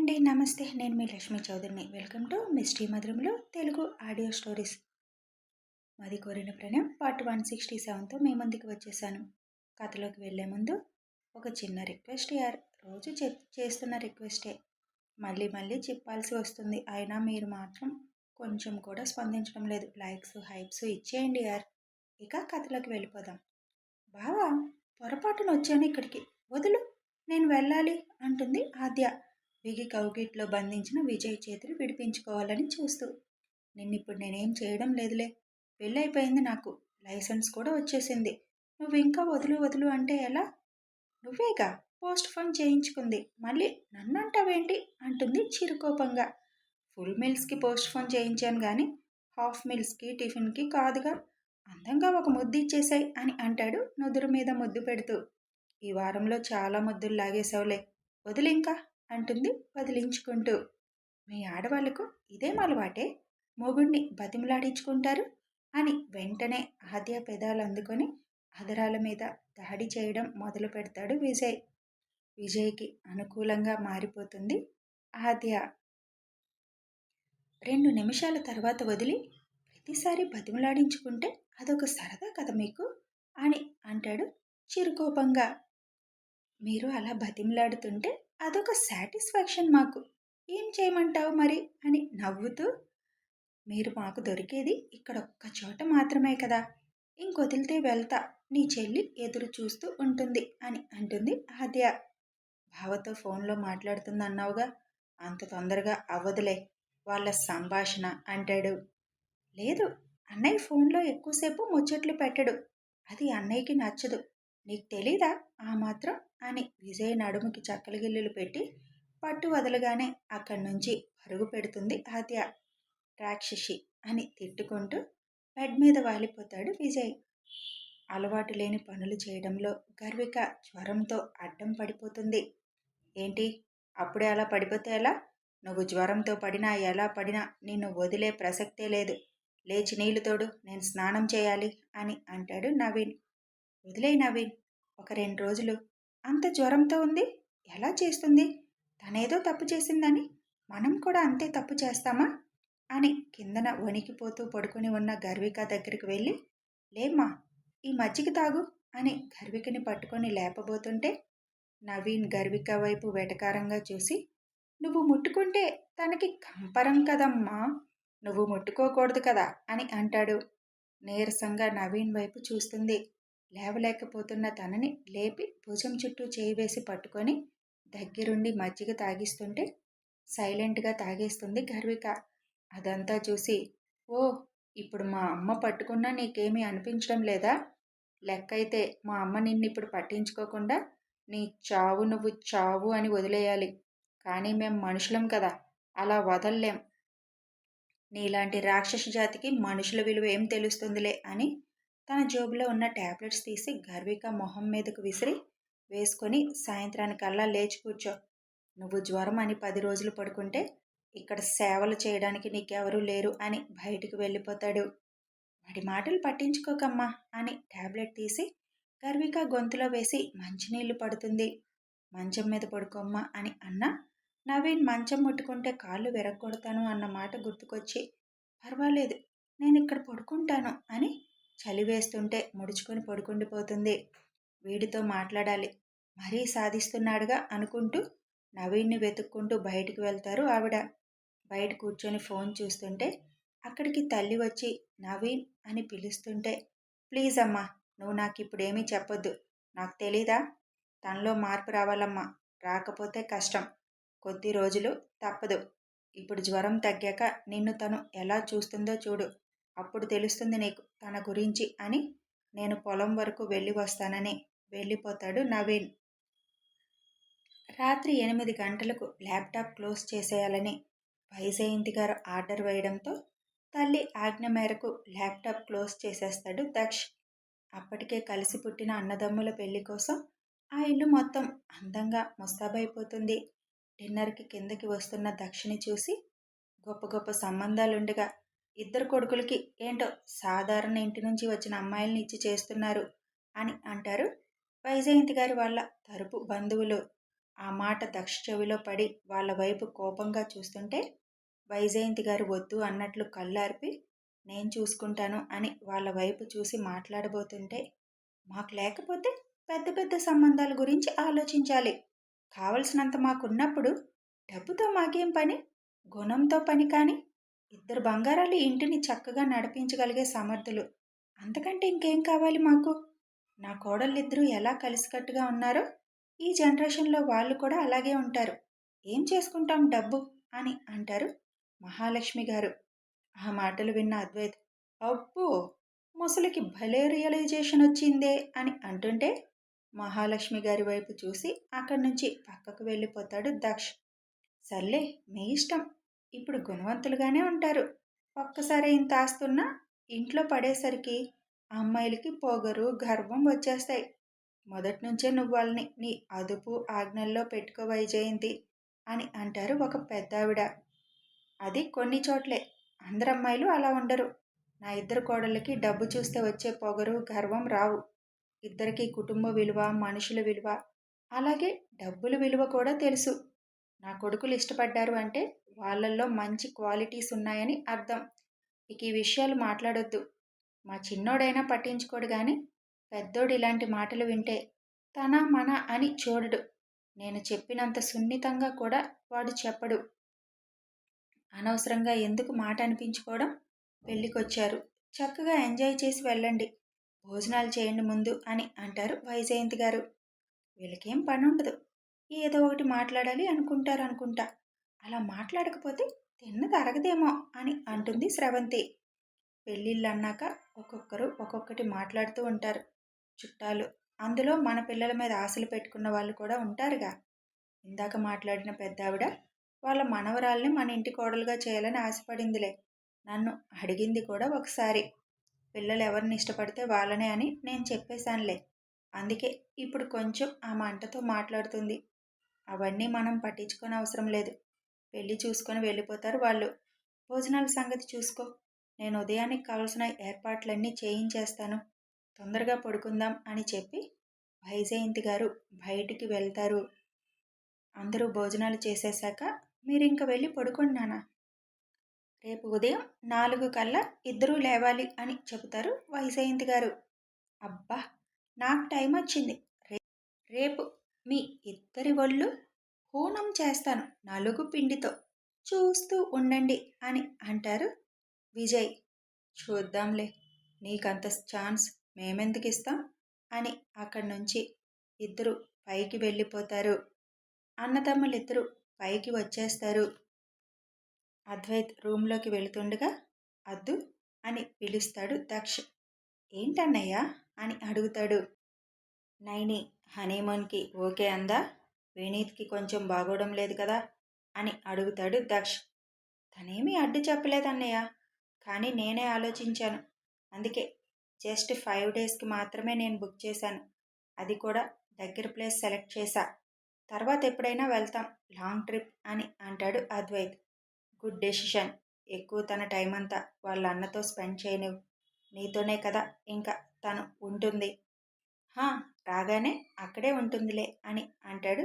అండి నమస్తే. నేను మీ లక్ష్మి చౌదరిని. వెల్కమ్ టు మిస్టీ మధురంలో తెలుగు ఆడియో స్టోరీస్. మాది కోరిన ప్రణయం పార్ట్ వన్ సిక్స్టీ సెవెన్తో మీ ముందుకు వచ్చేసాను. కథలోకి వెళ్ళే ముందు ఒక చిన్న రిక్వెస్ట్ యార్ రోజు చెప్ చేస్తున్న రిక్వెస్టే. మళ్ళీ మళ్ళీ చెప్పాల్సి వస్తుంది. అయినా మీరు మాత్రం కొంచెం కూడా స్పందించడం లేదు. లైక్స్ హైప్స్ ఇచ్చేయండి యార్. ఇక కథలోకి వెళ్ళిపోదాం. బావా పొరపాటున వచ్చాను ఇక్కడికి. వదులు నేను వెళ్ళాలి అంటుంది ఆద్య. విగి కౌగిట్లో బంధించిన విజయ్ చేతులు విడిపించుకోవాలని చూస్తూ నిన్నిప్పుడు నేనేం చేయడం లేదులే. పెళ్ళైపోయింది నాకు. లైసెన్స్ కూడా వచ్చేసింది. నువ్వు ఇంకా వదులు వదులు అంటే ఎలా? నువ్వేగా? పోస్ట్ ఫోన్ చేయించుకుంది. మళ్ళీ నన్ను అంటావేంటి అంటుంది చిరుకోపంగా. ఫుల్ మీల్స్కి పోస్ట్ ఫోన్ చేయించాను కానీ హాఫ్ మీల్స్కి టిఫిన్కి కాదుగా. అందంగా ఒక ముద్దు ఇచ్చేసాయి అని అంటాడు నుదురు మీద ముద్దు పెడుతూ. ఈ వారంలో చాలా ముద్దులు లాగేశావులే. వదిలింకా అంటుంది వదిలించుకుంటూ. మీ ఆడవాళ్ళకు ఇదేం అలవాటే మొగుణ్ణి బతిమలాడించుకుంటారు? అని వెంటనే ఆద్య పెదాలు అందుకొని అదరాల మీద దాడి చేయడం మొదలు పెడతాడు విజయ్. విజయ్కి అనుకూలంగా మారిపోతుంది ఆద్య. రెండు నిమిషాల తర్వాత వదిలి ప్రతిసారి బతిమలాడించుకుంటే అదొక సరదా కదా మీకు అని అంటాడు చిరుకోపంగా. మీరు అలా బతిమలాడుతుంటే అదొక సాటిస్ఫాక్షన్ మాకు. ఏం చేయమంటావు మరి? అని నవ్వుతూ మీరు మాకు దొరికేది ఇక్కడ ఒక్క చోట మాత్రమే కదా. ఇంకొదిలితే వెళ్తా. నీ చెల్లి ఎదురు చూస్తూ ఉంటుంది అని అంటుంది ఆద్య. బావతో ఫోన్లో మాట్లాడుతుంది అన్నావుగా అంత తొందరగా అవ్వదులే. వాళ్ళ సంభాషణ అంటాడు. లేదు అన్నయ్య ఫోన్లో ఎక్కువసేపు ముచ్చట్లు పెట్టడు. అది అన్నయ్యకి నచ్చదు. నీకు తెలీదా? ఆ మాత్రం అని విజయ్ నడుముకి చక్కలగిల్లులు పెట్టి పట్టు వదలగానే అక్కడి నుంచి పరుగు పెడుతుంది ఆద్య. రాక్షసి అని తిట్టుకుంటూ బెడ్ మీద వాలిపోతాడు విజయ్. అలవాటు లేని పనులు చేయడంలో గర్విక జ్వరంతో అడ్డం పడిపోతుంది. ఏంటి? అప్పుడే అలా పడిపోతే ఎలా? నువ్వు జ్వరంతో పడినా ఎలా పడినా నిన్ను వదిలే ప్రసక్తే లేదు. లేచి నీళ్ళు తోడు నేను స్నానం చేయాలి అని అంటాడు నవీన్. వదిలే నవీన్ ఒక రెండు రోజులు. అంత జ్వరంతో ఉంది. ఎలా చేస్తుంది? తనేదో తప్పు చేసిందని మనం కూడా అంతే తప్పు చేస్తామా? అని కిందన వణికిపోతూ పడుకుని ఉన్న గర్విక దగ్గరికి వెళ్ళి లేమ్మా ఈ మజ్జిగ తాగు అని గర్వికని పట్టుకొని లేపబోతుంటే నవీన్ గర్విక వైపు వెటకారంగా చూసి నువ్వు ముట్టుకుంటే తనకి కంపరం కదమ్మా. నువ్వు ముట్టుకోకూడదు కదా అని అంటాడు. నీరసంగా నవీన్ వైపు చూస్తుంది. లేవలేకపోతున్న తనని లేపి భుజం చుట్టూ చేయి వేసి పట్టుకొని దగ్గరుండి మజ్జిగ తాగిస్తుంటే సైలెంట్గా తాగేస్తుంది గర్విక. అదంతా చూసి ఓ ఇప్పుడు మా అమ్మ పట్టుకున్నా నీకేమీ అనిపించడం లేదా? లెక్కైతే మా అమ్మ నిన్ను ఇప్పుడు పట్టించుకోకుండా నీ చావు నువ్వు చావు అని వదిలేయాలి. కానీ మేం మనుషులం కదా అలా వదల్లేం. నీలాంటి రాక్షస జాతికి మనుషుల విలువ ఏం తెలుస్తుందిలే అని తన జోబులో ఉన్న ట్యాబ్లెట్స్ తీసి గర్విక మొహం మీదకు విసిరి వేసుకొని సాయంత్రానికల్లా లేచి కూర్చో. నువ్వు జ్వరం అని పది రోజులు పడుకుంటే ఇక్కడ సేవలు చేయడానికి నీకెవరూ లేరు అని బయటికి వెళ్ళిపోతాడు. వాడి మాటలు పట్టించుకోకమ్మా అని ట్యాబ్లెట్ తీసి గర్విక గొంతులో వేసి మంచినీళ్ళు పడుతుంది. మంచం మీద పడుకోమ్మా అని అన్న నవీన్ మంచం ముట్టుకుంటే కాళ్ళు విరగొడతాను అన్న మాట గుర్తుకొచ్చి పర్వాలేదు నేను ఇక్కడ పడుకుంటాను అని చలి వేస్తుంటే ముడుచుకొని పడుకుండిపోతుంది వీడితో మాట్లాడాలి. మరీ సాధిస్తున్నాడుగా అనుకుంటూ నవీన్ని వెతుక్కుంటూ బయటికి వెళ్తారు ఆవిడ. బయట కూర్చొని ఫోన్ చూస్తుంటే అక్కడికి తల్లి వచ్చి నవీన్ అని పిలుస్తుంటే ప్లీజ్ అమ్మా నువ్వు నాకు ఇప్పుడు ఏమీ చెప్పొద్దు. నాకు తెలీదా? తనలో మార్పు రావాలమ్మా. రాకపోతే కష్టం. కొద్ది రోజులు తప్పదు. ఇప్పుడు జ్వరం తగ్గాక నిన్ను తను ఎలా చూస్తుందో చూడు. అప్పుడు తెలుస్తుంది నీకు. తన గురించి అని నేను పొలం వరకు వెళ్ళి వస్తానని వెళ్ళిపోతాడు నవీన్. రాత్రి ఎనిమిది గంటలకు ల్యాప్టాప్ క్లోజ్ చేసేయాలని వైజయంతి గారు ఆర్డర్ వేయడంతో తల్లి ఆజ్ఞ మేరకు ల్యాప్టాప్ క్లోజ్ చేసేస్తాడు దక్ష్. అప్పటికే కలిసి పుట్టిన అన్నదమ్ముల పెళ్ళి కోసం ఆ ఇల్లు మొత్తం అందంగా ముస్తాబైపోతుంది. డిన్నర్కి కిందకి వస్తున్న దక్షిణి చూసి గొప్ప గొప్ప సంబంధాలుండగా ఇద్దరు కొడుకులకి ఏంటో సాధారణ ఇంటి నుంచి వచ్చిన అమ్మాయిల్ని ఇచ్చి చేస్తున్నారు అని అంటారు. వైజయంతి గారి వాళ్ళ తరపు బంధువులు. ఆ మాట దక్ష చెవిలో పడి వాళ్ళ వైపు కోపంగా చూస్తుంటే వైజయంతి గారు వద్దు అన్నట్లు కళ్ళార్పి నేను చూసుకుంటాను అని వాళ్ళ వైపు చూసి మాట్లాడబోతుంటే మాకు లేకపోతే పెద్ద పెద్ద సంబంధాల గురించి ఆలోచించాలి. కావలసినంత మాకున్నప్పుడు డబ్బుతో మాకేం పని గుణంతో పని కానీ ఇద్దరు బంగారాలు ఇంటిని చక్కగా నడిపించగలిగే సమర్థులు. అంతకంటే ఇంకేం కావాలి మాకు? నా కోడళ్ళిద్దరూ ఎలా కలిసికట్టుగా ఉన్నారో ఈ జనరేషన్లో వాళ్ళు కూడా అలాగే ఉంటారు. ఏం చేసుకుంటాం డబ్బు? అని అంటారు మహాలక్ష్మి గారు. ఆ మాటలు విన్న అద్వైత్ అబ్బో! ముసలికి భలే రియలైజేషన్ వచ్చిందే అని అంటుంటే మహాలక్ష్మి గారి వైపు చూసి అక్కడి నుంచి పక్కకు వెళ్ళిపోతాడు దక్ష్. సర్లే మీ ఇష్టం. ఇప్పుడు గుణవంతులుగానే ఉంటారు. ఒక్కసారి ఇంత ఆస్తున్నా ఇంట్లో పడేసరికి అమ్మాయిలకి పొగరు గర్వం వచ్చేస్తాయి. మొదటి నుంచే నువ్వు వాళ్ళని నీ అదుపు ఆజ్ఞల్లో పెట్టుకో వైజయంతి అని అంటారు ఒక పెద్దావిడ. అది కొన్ని చోట్లే. అందరు అమ్మాయిలు అలా ఉండరు. నా ఇద్దరు కోడళ్ళకి డబ్బు చూస్తే వచ్చే పొగరు గర్వం రావు. ఇద్దరికి కుటుంబ విలువ మనుషుల విలువ అలాగే డబ్బుల విలువ కూడా తెలుసు. నా కొడుకులు ఇష్టపడ్డారు అంటే వాళ్ళల్లో మంచి క్వాలిటీస్ ఉన్నాయని అర్థం. ఇక ఈ విషయాలు మాట్లాడొద్దు. మా చిన్నోడైనా పట్టించుకోడు కానీ పెద్దోడు ఇలాంటి మాటలు వింటే తన మన అని చూడడు. నేను చెప్పినంత సున్నితంగా కూడా వాడు చెప్పడు. అనవసరంగా ఎందుకు మాట అనిపించుకోవడం? పెళ్ళికొచ్చారు. చక్కగా ఎంజాయ్ చేసి వెళ్ళండి. భోజనాలు చేయండి ముందు అని అంటారు వైజయంతి గారు. వీళ్ళకేం పని ఉండదు ఏదో ఒకటి మాట్లాడాలి అనుకుంటారు అనుకుంటా. అలా మాట్లాడకపోతే తిన్న తరగదేమో అని అంటుంది స్రవంతి. పెళ్ళిళ్ళు అన్నాక ఒక్కొక్కరు ఒక్కొక్కటి మాట్లాడుతూ ఉంటారు చుట్టాలు. అందులో మన పిల్లల మీద ఆశలు పెట్టుకున్న వాళ్ళు కూడా ఉంటారుగా. ఇందాక మాట్లాడిన పెద్దావిడ వాళ్ళ మనవరాల్ని మన ఇంటి కోడలుగా చేయాలని ఆశపడిందిలే. నన్ను అడిగింది కూడా ఒకసారి. పిల్లలు ఎవరిని ఇష్టపడితే వాళ్ళనే అని నేను చెప్పేశానులే. అందుకే ఇప్పుడు కొంచెం ఆ మంటతో మాట్లాడుతుంది. అవన్నీ మనం పట్టించుకొని అవసరం లేదు. పెళ్ళి చూసుకొని వెళ్ళిపోతారు వాళ్ళు. భోజనాల సంగతి చూసుకో. నేను ఉదయానికి కావలసిన ఏర్పాట్లన్నీ చేయించేస్తాను. తొందరగా పడుకుందాం అని చెప్పి వైజయంతి గారు బయటికి వెళ్తారు. అందరూ భోజనాలు చేసేశాక మీరు ఇంక వెళ్ళి పడుకోండి నాన్న. రేపు ఉదయం నాలుగు కల్లా ఇద్దరూ లేవాలి అని చెబుతారు వైజయంతి గారు. అబ్బా! నాకు టైం వచ్చింది రేపు మీ ఇద్దరి ఒళ్ళు హోనం చేస్తాను నలుగు పిండితో. చూస్తూ ఉండండి అని అంటారు విజయ్. చూద్దాంలే నీకంత ఛాన్స్ మేమెందుకు ఇస్తాం? అని అక్కడి నుంచి ఇద్దరు పైకి వెళ్ళిపోతారు. అన్నదమ్ములిద్దరూ పైకి వచ్చేస్తారు. అద్వైత్ రూమ్లోకి వెళుతుండగా అద్దు అని పిలుస్తాడు దక్ష. ఏంటన్నయ్యా? అని అడుగుతాడు. నైని హనీమూన్కి ఓకే అందా? వినీత్కి కొంచెం బాగోవడం లేదు కదా? అని అడుగుతాడు దక్ష్. తనేమీ అడ్డు చెప్పలేదన్నయ్య కానీ నేనే ఆలోచించాను. అందుకే జస్ట్ ఫైవ్ డేస్కి మాత్రమే నేను బుక్ చేశాను. అది కూడా దగ్గర ప్లేస్ సెలెక్ట్ చేశా. తర్వాత ఎప్పుడైనా వెళ్తాం. లాంగ్ ట్రిప్ అని అంటాడు అద్వైత్. Good decision. ఎక్కువ తన టైం అంతా వాళ్ళ అన్నతో స్పెండ్ చేయనివ్వు. నీతోనే కదా ఇంకా తను ఉంటుంది. హా! రాగానే అక్కడే ఉంటుందిలే అని అంటాడు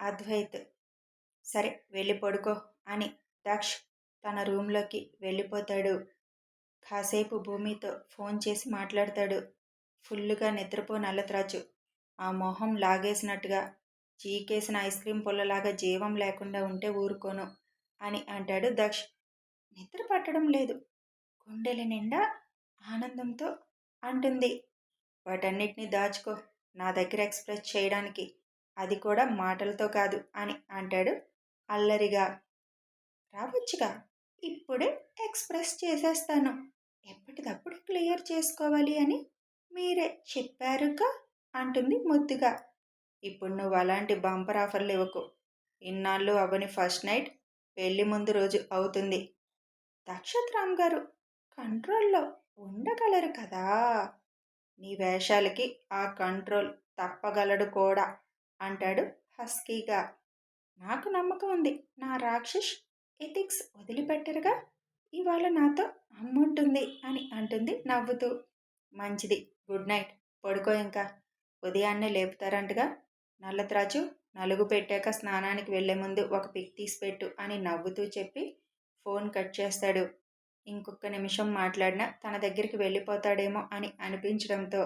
అద్వైత్. సరే వెళ్ళి పడుకో అని దక్ష్ తన రూమ్లోకి వెళ్ళిపోతాడు. కాసేపు భూమితో ఫోన్ చేసి మాట్లాడతాడు. ఫుల్లుగా నిద్రపో నల్లత్రాచు ఆ మొహం లాగేసినట్టుగా చీకేసిన ఐస్ క్రీమ్ పొల్లలాగా జీవం లేకుండా ఉంటే ఊరుకోను అని అంటాడు దక్ష్. నిద్ర పట్టడం లేదు. గుండెల నిండా ఆనందంతో అంటుంది. వాటన్నిటిని దాచుకో. నా దగ్గర ఎక్స్ప్రెస్ చేయడానికి. అది కూడా మాటలతో కాదు అని అంటాడు అల్లరిగా. రావచ్చుగా. ఇప్పుడే ఎక్స్ప్రెస్ చేసేస్తాను. ఎప్పటికప్పుడు క్లియర్ చేసుకోవాలి అని మీరే చెప్పారుగా అంటుంది ముద్దుగా. ఇప్పుడు నువ్వు అలాంటి బంపర్ ఆఫర్లు ఇవ్వకు. ఇన్నాళ్ళు అవని ఫస్ట్ నైట్ పెళ్ళి ముందు రోజు అవుతుంది. నక్షత్రామ్ గారు కంట్రోల్లో ఉండగలరు కదా? నీ వేషాలకి ఆ కంట్రోల్ తప్పగలడు కూడా అంటాడు హస్కీగా. నాకు నమ్మకం ఉంది. నా రాక్షస్ ఎథిక్స్ వదిలిపెట్టరుగా. ఇవాళ నాతో అమ్ముంటుంది అని అంటుంది నవ్వుతూ. మంచిది. Good night. పడుకో ఇంకా. ఉదయాన్నే లేపుతారంటగా. నల్లత్రాజు నలుగు పెట్టాక స్నానానికి వెళ్ళే ముందు ఒక పిక్ తీసి పెట్టు అని నవ్వుతూ చెప్పి ఫోన్ కట్ చేస్తాడు. ఇంకొక నిమిషం మాట్లాడినా తన దగ్గరికి వెళ్ళిపోతాడేమో అని అనిపించడంతో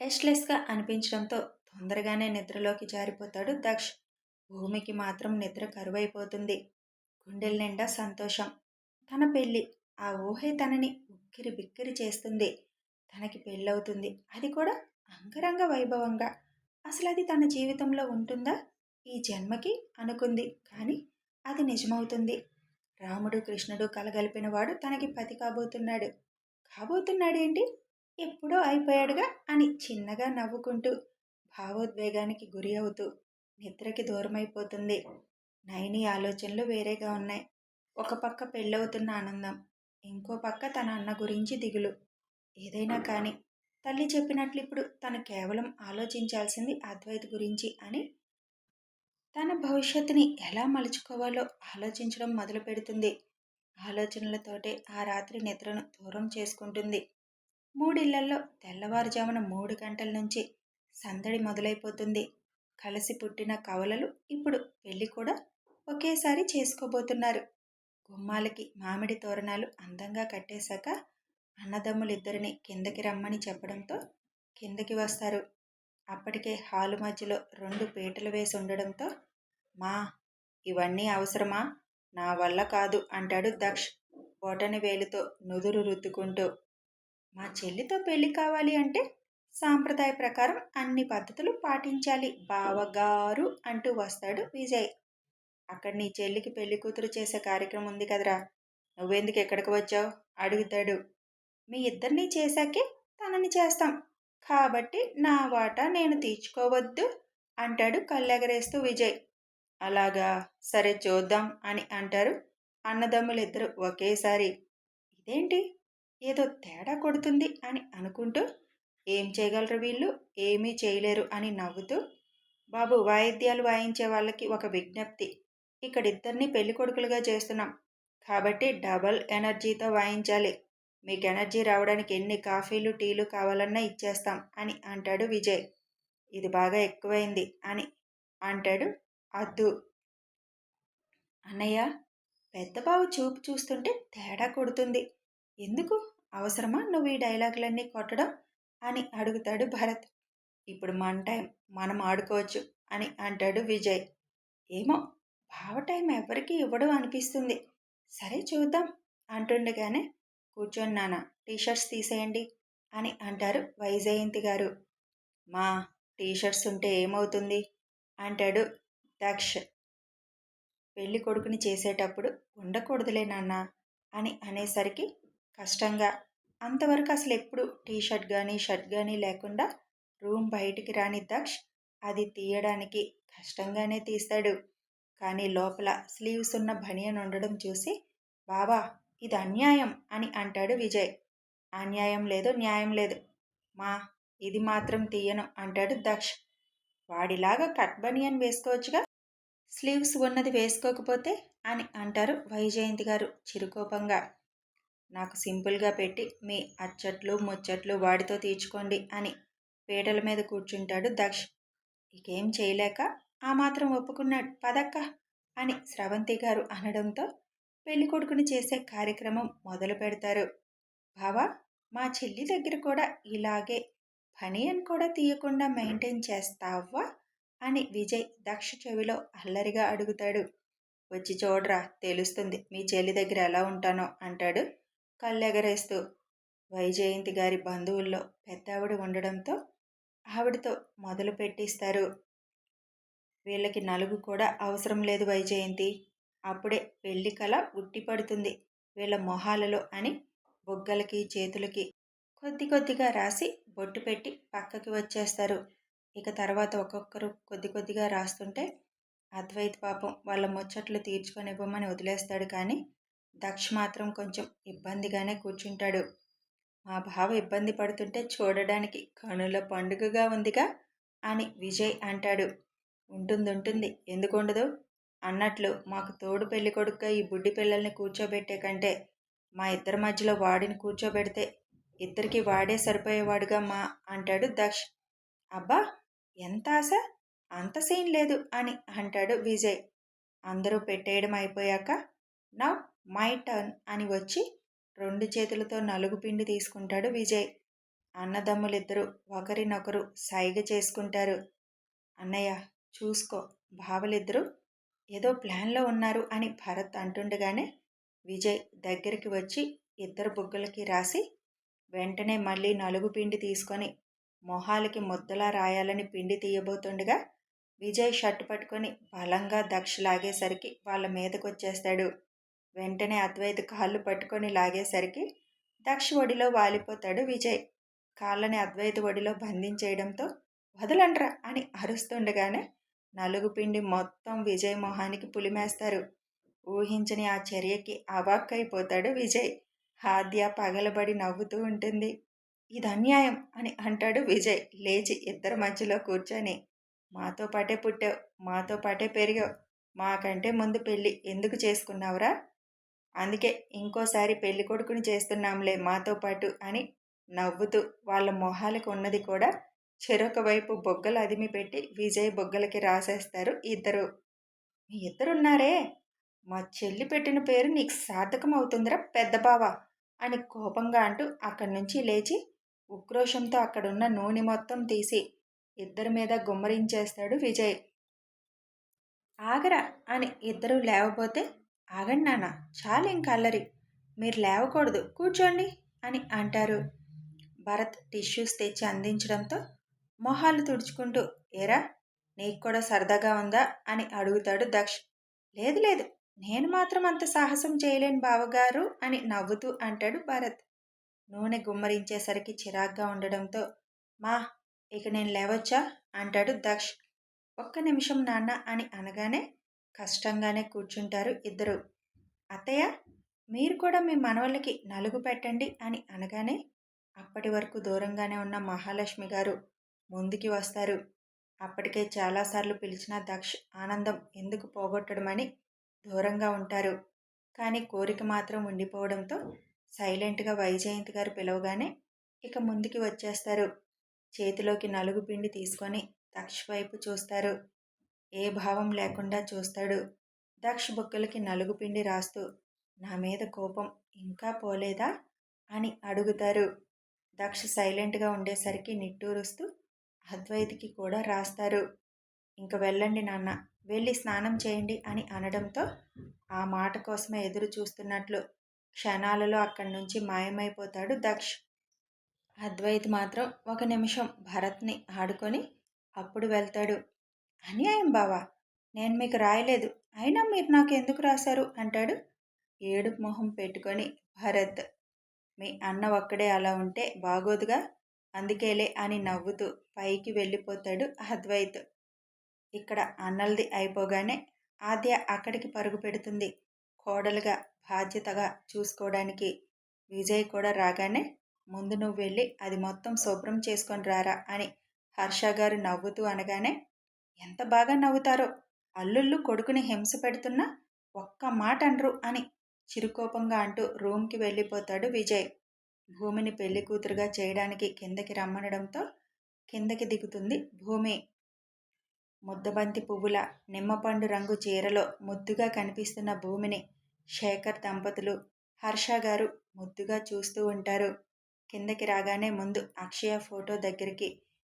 రెస్ట్లెస్గా అనిపించడంతో తొందరగానే నిద్రలోకి జారిపోతాడు దక్ష్. భూమికి మాత్రం నిద్ర కరువైపోతుంది. గుండెల నిండా సంతోషం. తన పెళ్ళి ఆ ఊహే తనని ఉక్కిరి బిక్కిరి చేస్తుంది. తనకి పెళ్ళవుతుంది. అది కూడా అంగరంగ వైభవంగా. అసలు అది తన జీవితంలో ఉంటుందా? ఈ జన్మకి అనుకుంది. కానీ అది నిజమవుతుంది. రాముడు కృష్ణుడు కలగలిపిన వాడు తనకి పతి కాబోతున్నాడు. కాబోతున్నాడేంటి? ఎప్పుడో అయిపోయాడుగా అని చిన్నగా నవ్వుకుంటూ భావోద్వేగానికి గురి అవుతూ నిద్రకి దూరమైపోతుంది. నయని ఆలోచనలు వేరేగా ఉన్నాయి. ఒక పక్క పెళ్ళవుతున్న ఆనందం ఇంకో పక్క తన అన్న గురించి దిగులు. ఏదైనా కానీ తల్లి చెప్పినట్లు ఇప్పుడు తను కేవలం ఆలోచించాల్సింది అద్వైత్ గురించి అని తన భవిష్యత్తుని ఎలా మలుచుకోవాలో ఆలోచించడం మొదలు పెడుతుంది. ఆలోచనలతోటే ఆ రాత్రి నిద్రను దూరం చేసుకుంటుంది. మూడిళ్ళలో తెల్లవారుజామున మూడు గంటల నుంచి సందడి మొదలైపోతుంది. కలిసి పుట్టిన కవలలు ఇప్పుడు పెళ్ళి కూడా ఒకేసారి చేసుకోబోతున్నారు. గుమ్మాలకి మామిడి తోరణాలు అందంగా కట్టేశాక అన్నదమ్ములిద్దరిని కిందకి రమ్మని చెప్పడంతో కిందకి వస్తారు. అప్పటికే హాలు మధ్యలో రెండు పీటలు వేసి ఉండడంతో మా ఇవన్నీ అవసరమా? నా వల్ల కాదు అంటాడు దక్ష్ బొటని వేలుతో నుదురు రుద్దుకుంటూ. మా చెల్లితో పెళ్ళి కావాలి అంటే సాంప్రదాయ ప్రకారం అన్ని పద్ధతులు పాటించాలి బావగారు అంటూ వస్తాడు విజయ్. అక్కడ నీ చెల్లికి పెళ్ళి కూతురు చేసే కార్యక్రమం ఉంది కదరా. నువ్వెందుకు ఎక్కడికి వచ్చావు? అడుగుతాడు. మీ ఇద్దరిని చేశాకే తనని చేస్తాం. కాబట్టి నా వాటా నేను తీర్చుకోవద్దు అంటాడు కళ్ళెగరేస్తూ విజయ్. అలాగా? సరే చూద్దాం అని అంటారు అన్నదమ్ములిద్దరు ఒకేసారి. ఇదేంటి? ఏదో తేడా కొడుతుంది అని అనుకుంటూ ఏం చేయగలరు వీళ్ళు? ఏమీ చేయలేరు అని నవ్వుతూ బాబు వాయిద్యాలు వాయించే వాళ్ళకి ఒక విజ్ఞప్తి. ఇక్కడిద్దరిని పెళ్ళి కొడుకులుగా చేస్తున్నాం. కాబట్టి డబల్ ఎనర్జీతో వాయించాలి. మీకు ఎనర్జీ రావడానికి ఎన్ని కాఫీలు టీలు కావాలన్నా ఇచ్చేస్తాం అని అంటాడు విజయ్. ఇది బాగా ఎక్కువైంది అని అంటాడు అద్దు. అన్నయ్య పెద్దబాబు చూపు చూస్తుంటే తేడా కొడుతుంది. ఎందుకు? అవసరమా నువ్వు ఈ డైలాగులన్నీ కొట్టడం? అని అడుగుతాడు భరత్. ఇప్పుడు మన టైం మనం ఆడుకోవచ్చు అని అంటాడు విజయ్. ఏమో బావ టైం ఎవరికి ఇవ్వడం అనిపిస్తుంది. సరే చూద్దాం అంటుండగానే కూర్చొని నాన్న టీషర్ట్స్ తీసేయండి అని అంటారు వైజయంతి గారు. మా టీషర్ట్స్ ఉంటే ఏమవుతుంది? అంటాడు దక్ష్. పెళ్ళి కొడుకుని చేసేటప్పుడు ఉండకూడదులే నాన్న అని అనేసరికి కష్టంగా అంతవరకు అసలు ఎప్పుడు టీషర్ట్ కానీ షర్ట్ కానీ లేకుండా రూమ్ బయటికి రాని దక్ష్ అది తీయడానికి కష్టంగానే తీస్తాడు. కానీ లోపల స్లీవ్స్ ఉన్న బనియన్ ఉండడం చూసి బావా ఇది అన్యాయం అని అంటాడు విజయ్. అన్యాయం లేదు న్యాయం లేదు. మా ఇది మాత్రం తీయను అంటాడు దక్ష్. వాడిలాగా కట్ బనియన్ వేసుకోవచ్చుగా? స్లీవ్స్ ఉన్నది వేసుకోకపోతే? అని అంటారు వైజయంతి గారు చిరుకోపంగా. నాకు సింపుల్గా పెట్టి మీ అచ్చట్లు ముచ్చట్లు వాడితో తీర్చుకోండి అని పీటల మీద కూర్చుంటాడు దక్ష్. ఇకేం చేయలేక ఆ మాత్రం ఒప్పుకున్నాడు. పదక్క అని స్రవంతి గారు అనడంతో పెళ్ళి కొడుకుని చేసే కార్యక్రమం మొదలు పెడతారు. బావా మా చెల్లి దగ్గర కూడా ఇలాగే పని అని కూడా తీయకుండా మెయింటైన్ చేస్తావా? అని విజయ్ దక్ష చెవిలో అల్లరిగా అడుగుతాడు. వచ్చి చూడరా తెలుస్తుంది మీ చెల్లి దగ్గర ఎలా ఉంటానో అంటాడు కళ్ళెగరేస్తూ. వైజయంతి గారి బంధువుల్లో పెద్దావిడ ఉండడంతో ఆవిడతో మొదలు పెట్టిస్తారు. వీళ్ళకి నలుగు కూడా అవసరం లేదు వైజయంతి. అప్పుడే పెళ్ళి కళ ఉట్టిపడుతుంది. వీళ్ళ మొహాలలో అని బొగ్గలకి చేతులకి కొద్ది కొద్దిగా రాసి బొట్టు పెట్టి పక్కకి వచ్చేస్తారు. ఇక తర్వాత ఒక్కొక్కరు కొద్ది కొద్దిగా రాస్తుంటే అద్వైత్ పాపం వాళ్ళ ముచ్చట్లు తీర్చుకొనివ్వమని వదిలేస్తాడు కానీ దక్ష మాత్రం కొంచెం ఇబ్బందిగానే కూర్చుంటాడు. మా బావ ఇబ్బంది పడుతుంటే చూడడానికి కనుల పండుగగా ఉందిగా అని విజయ్ అంటాడు. ఉంటుంది ఉంటుంది. ఎందుకు ఉండదు? అన్నట్లు మాకు తోడు పెళ్ళి కొడుక్క ఈ బుడ్డి పిల్లల్ని కూర్చోబెట్టే కంటే మా ఇద్దరి మధ్యలో వాడిని కూర్చోబెడితే ఇద్దరికి వాడే సరిపోయేవాడుగా మా అంటాడు దక్ష్. అబ్బా ఎంత ఆశ? అంత సీన్ లేదు అని అంటాడు విజయ్. అందరూ పెట్టేయడం అయిపోయాక నా మై టర్న్ అని వచ్చి రెండు చేతులతో నలుగు పిండి తీసుకుంటాడు విజయ్. అన్నదమ్ములిద్దరూ ఒకరినొకరు సైగ చేసుకుంటారు. అన్నయ్య చూసుకో భావలిద్దరూ ఏదో ప్లాన్లో ఉన్నారు అని భరత్ అంటుండగానే విజయ్ దగ్గరికి వచ్చి ఇద్దరు బుగ్గలకి రాసి వెంటనే మళ్ళీ నలుగు పిండి తీసుకొని మొహాలకి ముద్దలా రాయాలని పిండి తీయబోతుండగా విజయ్ షర్ట్ పట్టుకొని బలంగా దక్ష లాగేసరికి వాళ్ళ మీదకు వచ్చేస్తాడు వెంటనే అద్వైత కాళ్ళు పట్టుకొని లాగేసరికి దక్ష ఒడిలో వాలిపోతాడు విజయ్. కాళ్ళని అద్వైత ఒడిలో బంధించేయడంతో వదలండ్రా అని అరుస్తుండగానే నలుగు పిండి మొత్తం విజయ్ మొహానికి పులిమేస్తారు. ఊహించని ఆ చర్యకి అవాక్కైపోతాడు విజయ్. హాద్య పగలబడి నవ్వుతూ ఉంటుంది. ఇది అన్యాయం అని అంటాడు విజయ్. లేచి ఇద్దరి మధ్యలో కూర్చొని మాతో పాటే పుట్టావు మాతో పాటే పెరిగావు. మాకంటే ముందు పెళ్ళి ఎందుకు చేసుకున్నావురా? అందుకే ఇంకోసారి పెళ్ళి కొడుకుని చేస్తున్నాంలే మాతో పాటు అని నవ్వుతూ వాళ్ళ మొహాలకు ఉన్నది కూడా చెరొక వైపు బొగ్గలు అదిమి పెట్టి విజయ్ బొగ్గలకి రాసేస్తారు. ఇద్దరు మీ ఇద్దరున్నారే? మా చెల్లి పెట్టిన పేరు నీకు సార్థకం అవుతుందిరా పెద్ద బావ అని కోపంగా అంటూ అక్కడి నుంచి లేచి ఉక్రోషంతో అక్కడున్న నూనె మొత్తం తీసి ఇద్దరి మీద గుమ్మరించేస్తాడు విజయ్. ఆగరా అని ఇద్దరు లేవబోతే ఆగండి నాన్న చాలు ఇంకా అల్లరి మీరు లేవకూడదు కూర్చోండి అని అంటారు. భరత్ టిష్యూస్ తెచ్చి అందించడంతో మొహాలు తుడుచుకుంటూ ఏరా నీకు కూడా సరదాగా ఉందా? అని అడుగుతాడు దక్ష్. లేదు లేదు నేను మాత్రం అంత సాహసం చేయలేను బావగారు అని నవ్వుతూ అంటాడు భరత్. నూనె గుమ్మరించేసరికి చిరాగ్గా ఉండడంతో మా ఇక నేను లేవచ్చా? అంటాడు దక్ష్. ఒక్క నిమిషం నాన్న అని అనగానే కష్టంగానే కూర్చుంటారు ఇద్దరు. అత్తయ్య మీరు కూడా మీ మనవళ్ళకి నలుగు పెట్టండి అని అనగానే అప్పటి వరకు దూరంగానే ఉన్న మహాలక్ష్మి గారు ముందుకి వస్తారు. అప్పటికే చాలాసార్లు పిలిచిన దక్ష్ ఆనందం ఎందుకు పోగొట్టడమని దూరంగా ఉంటారు. కానీ కోరిక మాత్రం ఉండిపోవడంతో సైలెంట్గా వైజయంతి గారు పిలవగానే ఇక ముందుకి వచ్చేస్తారు. చేతిలోకి నలుగు పిండి తీసుకొని దక్ష్ వైపు చూస్తారు. ఏ భావం లేకుండా చూస్తాడు. దక్ష్ బొక్కలకి నలుగు పిండి రాస్తూ నా మీద కోపం ఇంకా పోలేదా? అని అడుగుతారు. దక్ష సైలెంట్గా ఉండేసరికి నిట్టూరుస్తూ అద్వైతికి కూడా రాస్తారు. ఇంక వెళ్ళండి నాన్న వెళ్ళి స్నానం చేయండి అని అనడంతో ఆ మాట కోసమే ఎదురు చూస్తున్నట్లు క్షణాలలో అక్కడి నుంచి మాయమైపోతాడు దక్ష్. అద్వైత్ మాత్రం ఒక నిమిషం భరత్ని ఆడుకొని అప్పుడు వెళ్తాడు. అన్యాయం బావా నేను మీకు రాయలేదు అయినా మీరు నాకు ఎందుకు రాశారు? అంటాడు. ఏడుపు మొహం పెట్టుకొని భరత్ మీ అన్న ఒక్కడే అలా ఉంటే బాగోదుగా అందుకేలే అని నవ్వుతూ పైకి వెళ్ళిపోతాడు అద్వైత్. ఇక్కడ అన్నల్ది అయిపోగానే ఆద్య అక్కడికి పరుగు పెడుతుంది. కోడలుగా బాధ్యతగా చూసుకోవడానికి విజయ్ కూడా రాగానే ముందు నువ్వు వెళ్ళి అది మొత్తం శుభ్రం చేసుకొని రారా అని హర్ష గారు నవ్వుతూ అనగానే ఎంత బాగా నవ్వుతారో! అల్లుళ్ళు కొడుకుని హింస పెడుతున్నా ఒక్క మాట అనరు అని చిరుకోపంగా అంటూ రూమ్కి వెళ్ళిపోతాడు విజయ్. భూమిని పెళ్ళి కూతురుగా చేయడానికి కిందకి రమ్మనడంతో కిందకి దిగుతుంది భూమి. ముద్దబంతి పువ్వుల నిమ్మపండు రంగు చీరలో ముద్దుగా కనిపిస్తున్న భూమిని శేఖర్ దంపతులు హర్ష గారు ముద్దుగా చూస్తూ ఉంటారు. కిందకి రాగానే ముందు అక్షయ ఫోటో దగ్గరికి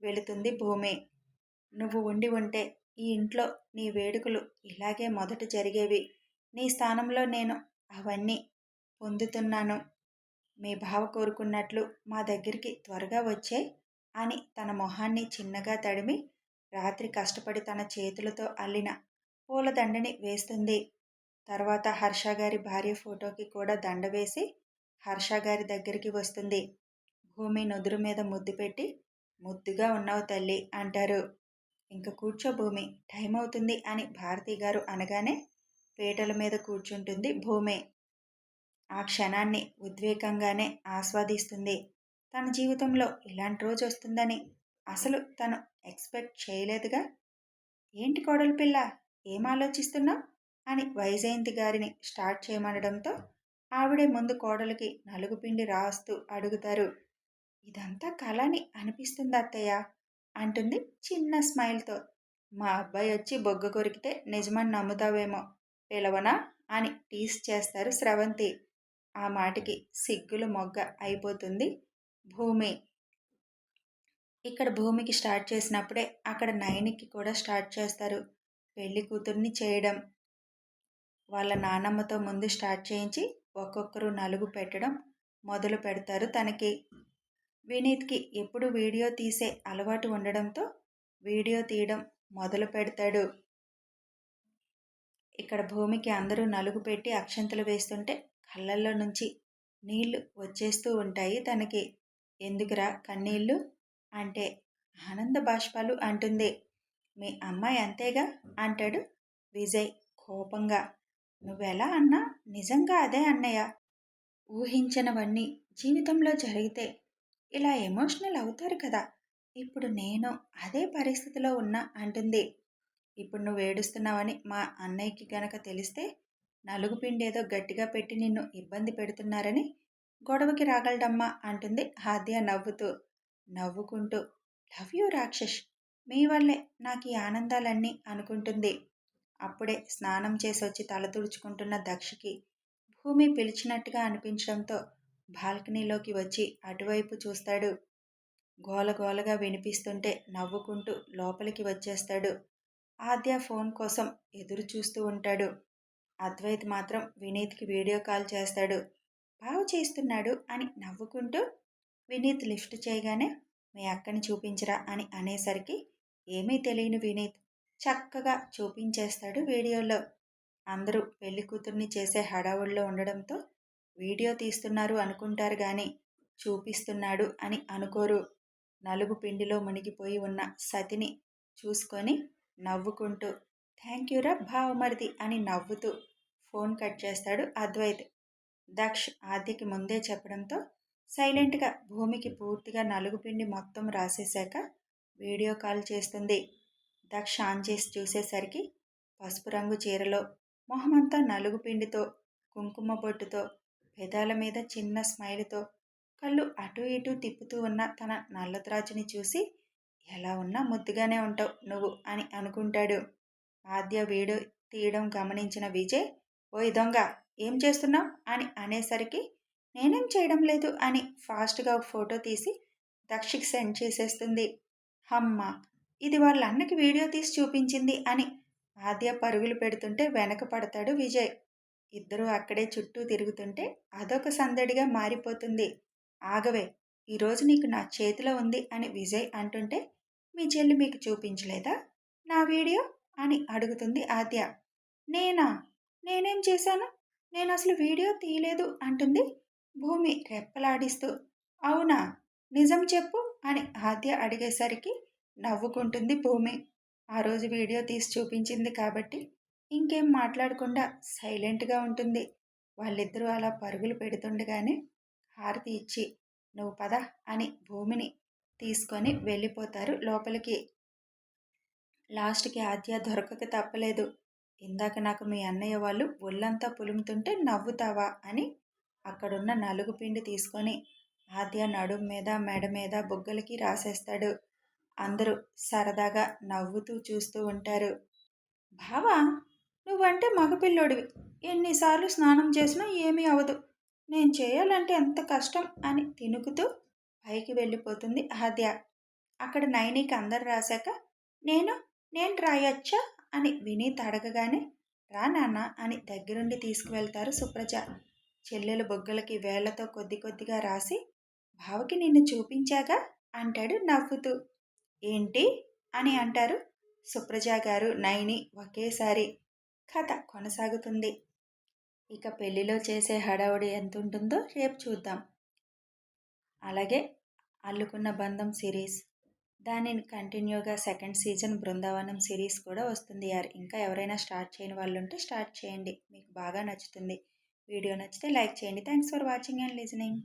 వెళుతుంది భూమి. నువ్వు ఉండి ఉంటే ఈ ఇంట్లో నీ వేడుకలు ఇలాగే మొదట జరిగేవి. నీ స్థానంలో నేను అవన్నీ పొందుతున్నాను. మీ బావ కోరుకున్నట్లు మా దగ్గరికి త్వరగా వచ్చే అని తన మొహాన్ని చిన్నగా తడిమి రాత్రి కష్టపడి తన చేతులతో అల్లిన పూలదండని వేస్తుంది. తర్వాత హర్ష గారి భార్య ఫోటోకి కూడా దండ వేసి హర్ష గారి దగ్గరికి వస్తుంది. భూమి నుదురు మీద ముద్దు పెట్టి ముద్దుగా ఉన్నావు తల్లి అంటారు. ఇంక కూర్చో భూమి టైం అవుతుంది అని భారతి గారు అనగానే పీటల మీద కూర్చుంటుంది భూమి ఆ క్షణాన్ని ఉద్వేగంగానే ఆస్వాదిస్తుంది. తన జీవితంలో ఇలాంటి రోజు వస్తుందని అసలు తను ఎక్స్పెక్ట్ చేయలేదుగా? ఏంటి కోడలి పిల్ల? ఏం ఆలోచిస్తున్నావు? అని వైజయంతి గారిని స్టార్ట్ చేయమనడంతో ఆవిడే ముందు కోడలికి నలుగు పిండి రాస్తూ అడుగుతారు. ఇదంతా కళని అనిపిస్తుంది అత్తయ్య అంటుంది చిన్న స్మైల్తో. మా అబ్బాయి వచ్చి బొగ్గ కొరికితే నిజమని నమ్ముతావేమో పిలవనా? అని టీస్ చేస్తారు స్రవంతి. ఆ మాటకి సిగ్గులు మొగ్గ అయిపోతుంది. భూమి. ఇక్కడ భూమికి స్టార్ట్ చేసినప్పుడే అక్కడ నయనికి కూడా స్టార్ట్ చేస్తారు. పెళ్ళి కూతుర్ని చేయడం వాళ్ళ నానమ్మతో ముందు స్టార్ట్ చేయించి ఒక్కొక్కరు నలుగు పెట్టడం మొదలు పెడతారు తనకి. వినీత్కి ఎప్పుడు వీడియో తీసే అలవాటు ఉండడంతో వీడియో తీయడం మొదలు పెడతాడు. ఇక్కడ భూమికి అందరూ నలుగు పెట్టి అక్షంతలు వేస్తుంటే కళ్ళల్లో నుంచి నీళ్ళు వచ్చేస్తూ ఉంటాయి. తనకి ఎందుకురా కన్నీళ్ళు? అంటే ఆనంద బాష్పాలు అంటుంది. మీ అమ్మాయి అంతేగా? అంటాడు విజయ్ కోపంగా. నువ్వెలా అన్నా నిజంగా అదే అన్నయ్య. ఊహించనవన్నీ జీవితంలో జరిగితే ఇలా ఎమోషనల్ అవుతారు కదా. ఇప్పుడు నేను అదే పరిస్థితిలో ఉన్నా అంటుంది. ఇప్పుడు నువ్వు ఏడుస్తున్నావని మా అన్నయ్యకి గనక తెలిస్తే నలుగు పిండి ఏదో గట్టిగా పెట్టి నిన్ను ఇబ్బంది పెడుతున్నారని గొడవకి రాగలడమ్మా అంటుంది ఆద్య నవ్వుతూ. నవ్వుకుంటూ లవ్ యూ రాక్షస్ మీ వల్లే నాకు ఈ ఆనందాలన్నీ అనుకుంటుంది. అప్పుడే స్నానం చేసి వచ్చి తల తుడుచుకుంటున్న దక్షకి భూమి పిలిచినట్టుగా అనిపించడంతో బాల్కనీలోకి వచ్చి అటువైపు చూస్తాడు. గోలగోలగా వినిపిస్తుంటే నవ్వుకుంటూ లోపలికి వచ్చేస్తాడు. ఆద్య ఫోన్ కోసం ఎదురు చూస్తూ ఉంటాడు. అద్వైత్ మాత్రం వినీత్కి వీడియో కాల్ చేస్తాడు. బాగు చేస్తున్నాడు అని నవ్వుకుంటూ వినీత్ లిఫ్ట్ చేయగానే మీ అక్కని చూపించరా అని అనేసరికి ఏమీ తెలియని వినీత్. చక్కగా చూపించేస్తాడు వీడియోలో. అందరూ పెళ్ళి కూతుర్ని చేసే హడావుల్లో ఉండడంతో వీడియో తీస్తున్నారు అనుకుంటారు కానీ చూపిస్తున్నాడు అని అనుకోరు. నలుగు పిండిలో మునిగిపోయి ఉన్న సతిని చూసుకొని నవ్వుకుంటూ థ్యాంక్ యూరా భావమరిది అని నవ్వుతూ ఫోన్ కట్ చేస్తాడు అద్వైత్. దక్ష్ ఆద్యకి ముందే చెప్పడంతో సైలెంట్గా భూమికి పూర్తిగా నలుగు పిండి మొత్తం రాసేశాక వీడియో కాల్ చేస్తుంది. దక్ష ఆన్ చేసి చూసేసరికి పసుపు రంగు చీరలో మొహమంతా నలుగు పిండితో కుంకుమ బొట్టుతో పెదాల మీద చిన్న స్మైల్తో కళ్ళు అటు ఇటు తిప్పుతూ ఉన్న తన నల్లత్రాచుని చూసి ఎలా ఉన్నా ముద్దుగానే ఉంటావు నువ్వు అని అనుకుంటాడు. ఆద్య వీడియో తీయడం గమనించిన విజయ్ ఓయ్ దొంగ ఏం చేస్తున్నావు? అని అనేసరికి నేనేం చేయడం లేదు అని ఫాస్ట్గా ఒక ఫోటో తీసి దక్షికి సెండ్ చేసేస్తుంది. అమ్మ ఇది వాళ్ళ అన్నకి వీడియో తీసి చూపించింది అని ఆద్య పరుగులు పెడుతుంటే వెనక పడతాడు విజయ్. ఇద్దరూ అక్కడే చుట్టూ తిరుగుతుంటే అదొక సందడిగా మారిపోతుంది. ఆగవే ఈరోజు నీకు నా చేతిలో ఉంది అని విజయ్ అంటుంటే మీ చెల్లి మీకు చూపించలేదా నా వీడియో? అని అడుగుతుంది ఆద్య. నేనా? నేనేం చేశాను? నేను అసలు వీడియో తీయలేదు అంటుంది భూమి రెప్పలాడిస్తూ. అవునా? నిజం చెప్పు అని ఆద్య అడిగేసరికి నవ్వుకుంటుంది భూమి. ఆ రోజు వీడియో తీసి చూపించింది కాబట్టి ఇంకేం మాట్లాడకుండా సైలెంట్గా ఉంటుంది. వాళ్ళిద్దరూ అలా పరుగులు పెడుతుండగానే హారతి ఇచ్చి నువ్వు పద అని భూమిని తీసుకొని వెళ్ళిపోతారు లోపలికి. లాస్ట్కి ఆద్య దొరకక తప్పలేదు. ఇందాక నాకు మీ అన్నయ్య వాళ్ళు ఒళ్ళంతా పులుముతుంటే నవ్వుతావా అని అక్కడున్న నలుగు పిండి తీసుకొని ఆద్య నడుం మీద మెడ మీద బుగ్గలకి రాసేస్తాడు. అందరూ సరదాగా నవ్వుతూ చూస్తూ ఉంటారు. బావా నువ్వంటే మగపిల్లోడివి. ఎన్నిసార్లు స్నానం చేసినా ఏమీ అవదు నేను చేయాలంటే ఎంత కష్టం? అని తినుకుతూ పైకి వెళ్ళిపోతుంది ఆద్య. అక్కడ నైనికి అందరు రాశాక నేను నేను రాయొచ్చా? అని వినీత్ అడగగానే రా నాన్న అని దగ్గరుండి తీసుకువెళ్తారు సుప్రజ. చెల్లెలు బొగ్గలకి వేళ్ళతో కొద్ది కొద్దిగా రాసి బావకి నిన్ను చూపించాగా? అంటాడు నవ్వుతూ. ఏంటి? అని అంటారు సుప్రజ గారు నైని ఒకేసారి కథ కొనసాగుతుంది. ఇక పెళ్ళిలో చేసే హడావుడి ఎంత ఉంటుందో రేపు చూద్దాం. అలాగే అల్లుకున్న బంధం సిరీస్. దానిని కంటిన్యూగా సెకండ్ సీజన్ బృందావనం సిరీస్ కూడా వస్తుంది యార్. ఇంకా ఎవరైనా స్టార్ట్ చేయని వాళ్ళు ఉంటే స్టార్ట్ చేయండి. మీకు బాగా నచ్చుతుంది. వీడియో నచ్చితే లైక్ చేయండి. Thanks for watching and listening.